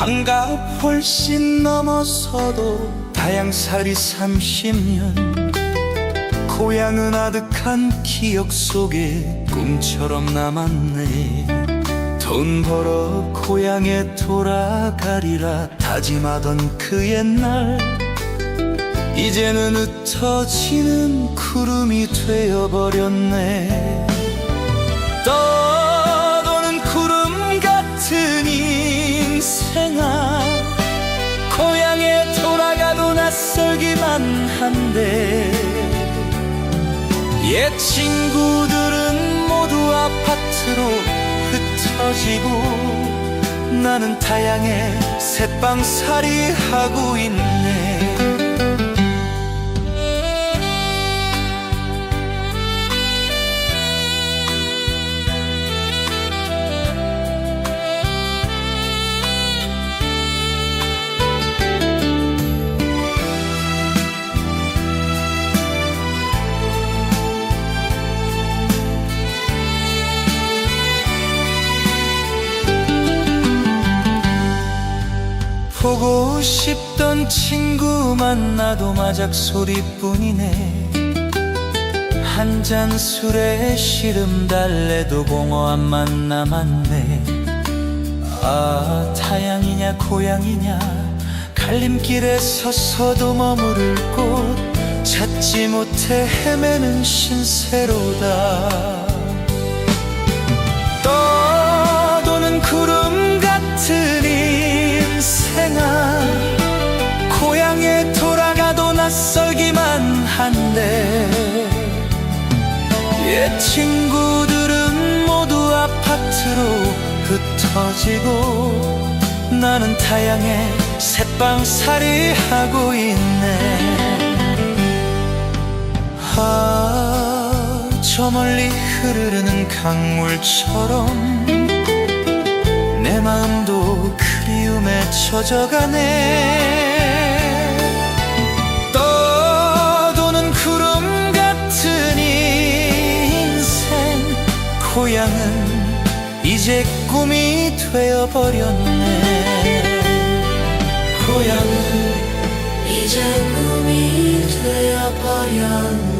한갑 훨씬 넘어서도 다양살이 30년. 고향은 아득한 기억 속에 꿈처럼 남았네. 돈 벌어 고향에 돌아가리라 다짐하던 그 옛날. 이제는 흩어지는 구름이 되어버렸네. 떠 한데 옛 친구들은 모두 아파트로 흩어지고 나는 타양에 새빵살이 하고 있네 싶던 친구 만나도 마작 소리뿐이네. 한 잔 술에 시름 달래도 공허함만 남았네. 아 타양이냐 고향이냐. 갈림길에 서서도 머무를 곳 찾지 못해 헤매는 신세로다 낯설기만 한데 옛 친구들은 모두 아파트로 흩어지고 나는 타양에 새빵살이 하고 있네. 아, 저 멀리 흐르는 강물처럼 내 마음도 그리움에 젖어가네 고향은 이제 꿈이 되어버렸네. 고향은 이제 꿈이 되어버렸네